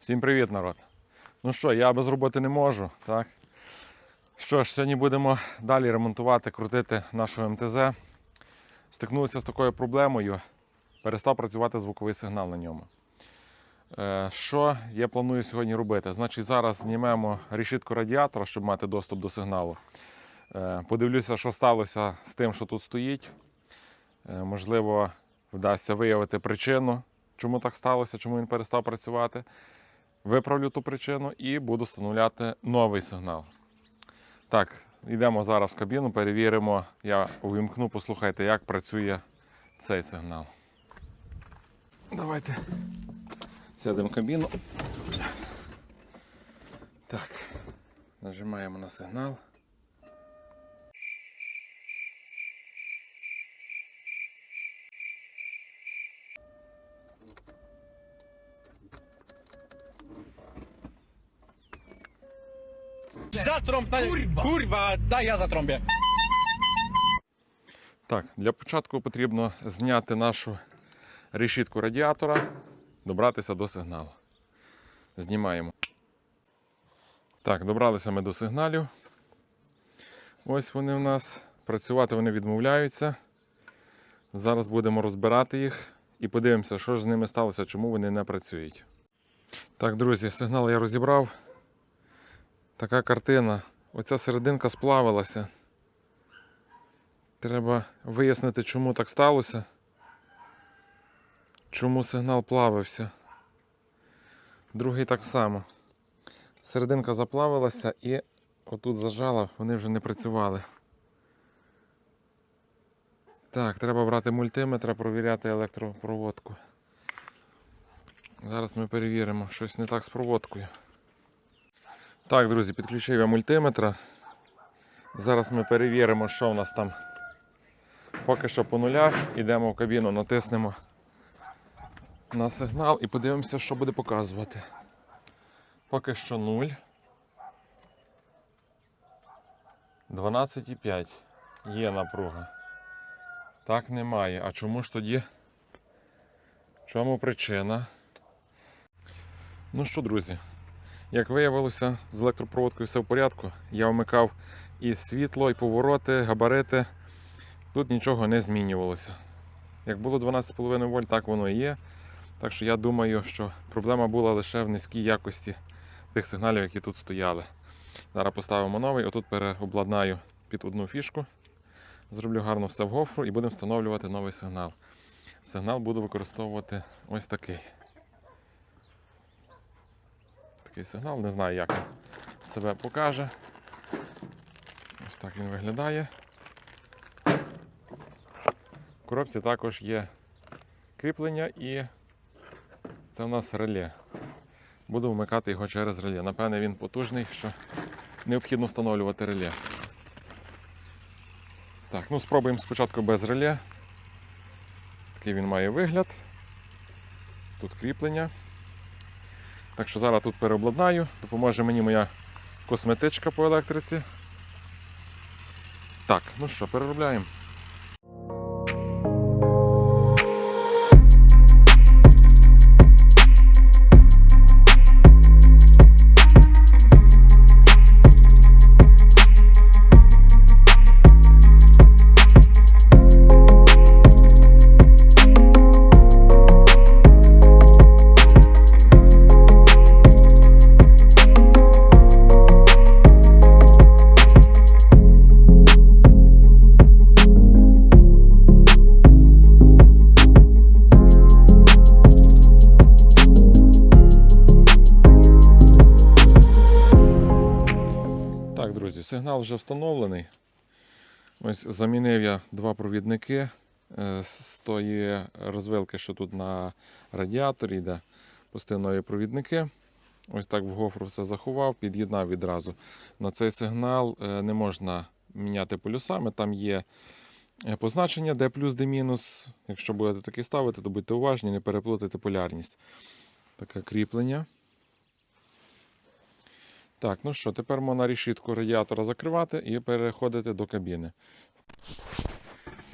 Всім привіт, народ. Ну що, я без роботи не можу, так? Що ж, сьогодні будемо далі ремонтувати, крутити нашу МТЗ. Стикнулися з такою проблемою, перестав працювати звуковий сигнал на ньому. Е, Що я планую сьогодні робити? Значить, зараз знімемо решітку радіатора, щоб мати доступ до сигналу. Е, Подивлюся, що сталося з тим, що тут стоїть. Е, Можливо, вдасться виявити причину, чому так сталося, чому він перестав працювати. Виправлю ту причину і буду встановляти новий сигнал. Так, йдемо зараз в кабіну, перевіримо. Я увімкну, послухайте, як працює цей сигнал. Давайте сядемо в кабіну. Так, нажимаємо на сигнал. Zatrąbę! Kurwa! Kurwa, daj ja zatrąbię. Так, для початку потрібно зняти нашу решітку радіатора, добратися до сигналу. Знімаємо. Так, добралися ми до сигналів. Ось вони в нас. Працювати вони відмовляються. Зараз будемо розбирати їх і подивимося, що ж з ними сталося, чому вони не працюють. Так, друзі, сигнал я розібрав. Така картина. Оця серединка сплавилася. Треба вияснити, чому так сталося. Чому сигнал плавився. Другий так само. Серединка заплавилася і отут зажала, вони вже не працювали. Так, треба брати мультиметра, провіряти електропроводку. Зараз ми перевіримо, щось не так з проводкою. Так, друзі, підключив я мультиметра. Зараз ми перевіримо, що в нас там. Поки що по нулях, йдемо в кабіну, натиснемо на сигнал і подивимося, що буде показувати. Поки що 0. 12,5. Є напруга. Так немає. А чому ж тоді? Чому причина? Ну що, друзі, як виявилося, з електропроводкою все в порядку. Я вмикав і світло, і повороти, габарити. Тут нічого не змінювалося. Як було 12,5 вольт, так воно і є. Так що я думаю, що проблема була лише в низькій якості тих сигналів, які тут стояли. Зараз поставимо новий, отут переобладнаю під одну фішку. Зроблю гарно все в гофру і будемо встановлювати новий сигнал. Сигнал буду використовувати ось такий. Такий сигнал, не знаю, як він себе покаже. Ось так він виглядає. В коробці також є кріплення і це у нас реле. Буду вмикати його через реле. Напевне, він потужний, що необхідно встановлювати реле. Так, ну спробуємо спочатку без реле. Такий він має вигляд. Тут кріплення. Так що зараз тут переобладнаю, допоможе мені моя косметичка по електриці. Так, ну що, переробляємо. Сигнал вже встановлений. Ось замінив я два провідники е, з тої розвилки, що тут на радіаторі йде. Пустив нові провідники. Ось так в гофру все заховав, під'єднав відразу. На цей сигнал е, не можна міняти полюсами. Там є е, позначення, де плюс, де мінус. Якщо будете такі ставити, то будьте уважні, не переплутайте полярність. Таке кріплення. Так, ну що, тепер можна решітку радіатора закривати і переходити до кабіни.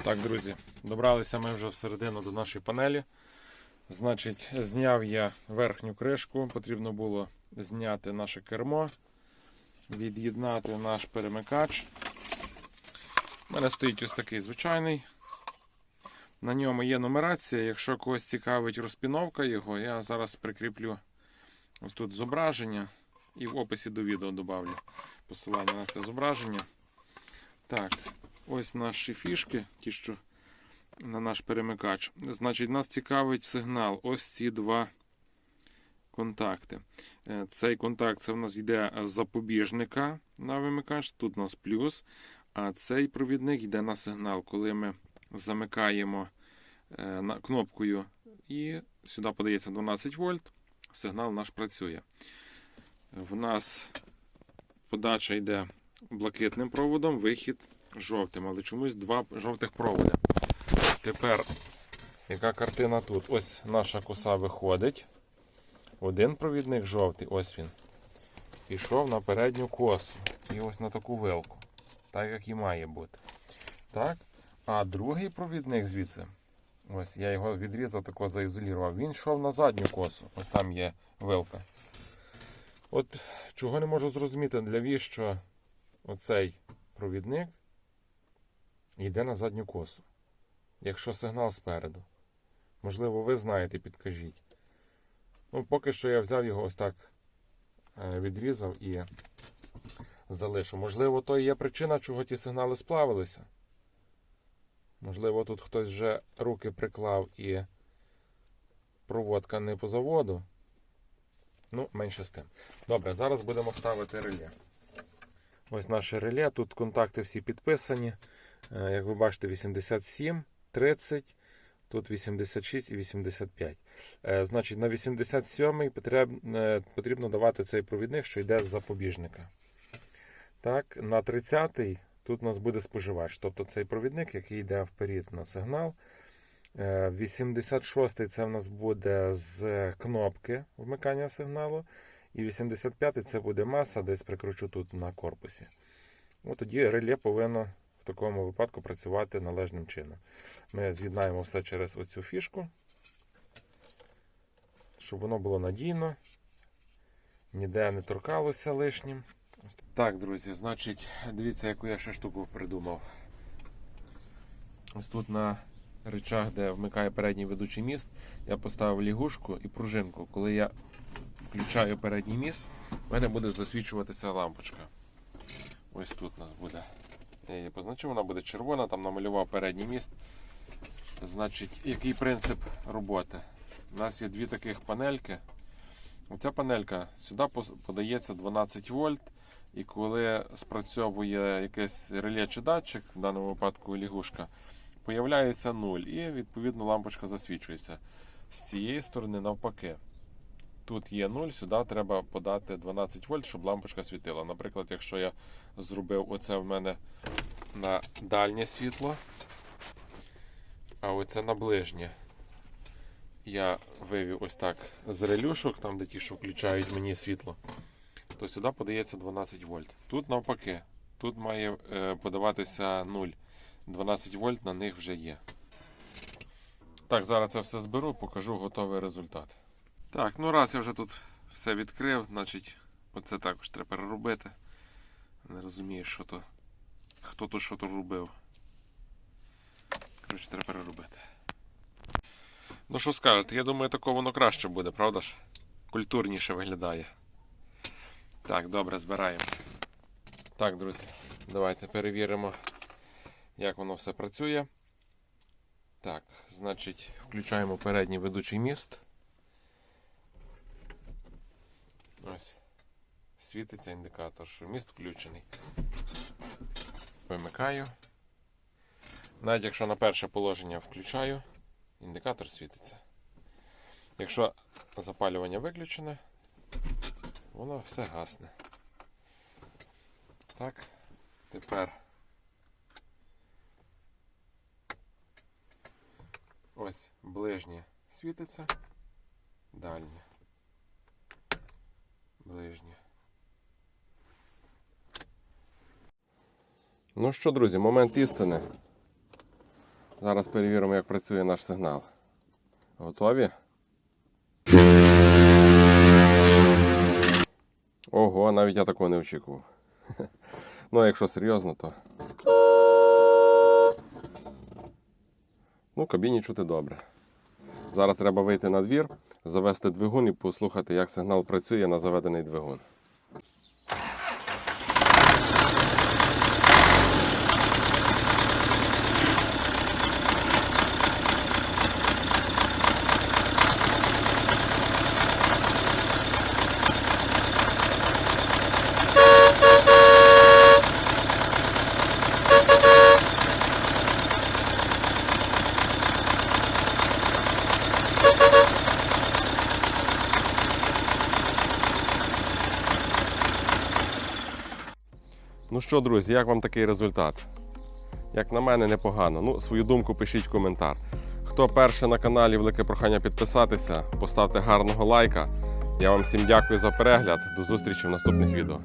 Так, друзі, добралися ми вже всередину до нашої панелі. Значить, зняв я верхню кришку, потрібно було зняти наше кермо, від'єднати наш перемикач. У мене стоїть ось такий звичайний. На ньому є нумерація. Якщо когось цікавить розпіновка його, я зараз прикріплю ось тут зображення і в описі до відео додавлю посилання на це зображення. Так, ось наші фішки, ті, що на наш перемикач. Значить, нас цікавить сигнал. Ось ці два контакти. Е, Цей контакт це в нас йде з запобіжника на вимикач, тут у нас плюс. А цей провідник йде на сигнал, коли ми замикаємо е, кнопкою і сюди подається 12 вольт, сигнал наш працює. В нас подача йде блакитним проводом, вихід жовтим, але чомусь два жовтих проводи. Тепер, яка картина тут? Ось наша коса виходить. Один провідник жовтий, ось він. Пішов на передню косу. І ось на таку вилку. Так як і має бути. Так. А другий провідник звідси. Ось я його відрізав, тако заізолював. Він йшов на задню косу. Ось там є вилка. От чого не можу зрозуміти, для віщо оцей провідник йде на задню косу. Якщо сигнал спереду. Можливо, ви знаєте, підкажіть. Ну, поки що я взяв його ось так, е, відрізав і залишу. Можливо, то і є причина, чого ті сигнали сплавилися. Можливо, тут хтось вже руки приклав і проводка не по заводу. Ну, менше з тим. Добре, зараз будемо ставити реле. Ось наше реле. Тут контакти всі підписані. Е, Як ви бачите, 87, 30, тут 86 і 85. Е, Значить, на 87 потрібно, е, потрібно давати цей провідник, що йде з запобіжника. Так, на 30 тут у нас буде споживач, тобто цей провідник, який йде вперед на сигнал. Е, 86 це в нас буде з кнопки вмикання сигналу. І 85-й це буде маса, десь прикручу тут на корпусі. От тоді реле повинно в такому випадку працювати належним чином. Ми з'єднаємо все через оцю фішку, щоб воно було надійно, ніде не торкалося лишнім. Так, друзі, значить, дивіться, яку я ще штуку придумав. Ось тут на речах, де вмикає передній ведучий міст, я поставив лягушку і пружинку. Коли я включаю передній міст, в мене буде засвічуватися лампочка. Ось тут у нас буде. Я позначив, вона буде червона, там намалював передній міст. Значить, який принцип роботи? У нас є дві таких панельки. Оця панелька сюди подається 12 вольт. І коли спрацьовує якесь реле чи датчик, в даному випадку лягушка, появляється 0 і відповідно лампочка засвічується. З цієї сторони навпаки. Тут є 0, сюди треба подати 12 вольт, щоб лампочка світила. Наприклад, якщо я зробив оце в мене на дальнє світло, а оце на ближнє. Я вивів ось так з релюшок, там де ті, що включають мені світло, то сюди подається 12 вольт. Тут навпаки, тут має е, подаватися 0. 12 вольт на них вже є. Так, зараз це все зберу, покажу готовий результат. Так, ну раз я вже тут все відкрив, значить, оце також треба переробити. Не розумію, що то. Хто тут що то робив. Коротше, треба переробити. Ну що скажете, я думаю, тако воно краще буде, правда ж? Культурніше виглядає. Так, добре, збираємо. Так, друзі, давайте перевіримо, як воно все працює. Так, значить, включаємо передній ведучий міст. Ось. Світиться індикатор, що міст включений. Вимикаю. Навіть якщо на перше положення включаю, індикатор світиться. Якщо запалювання виключене, воно все гасне. Так, тепер Ось ближнє світиться, дальнє, ближнє. Ну що, друзі, момент істини. Зараз перевіримо, як працює наш сигнал. Готові? Ого, навіть я такого не очікував. Ну а якщо серйозно, то... Ну, кабіні чути добре. Зараз треба вийти на двір, завести двигун і послухати, як сигнал працює на заведений двигун. Що, друзі, як вам такий результат? Як на мене, непогано. Ну, свою думку пишіть в коментар. Хто перший на каналі, велике прохання підписатися, поставте гарного лайка. Я вам всім дякую за перегляд. До зустрічі в наступних відео.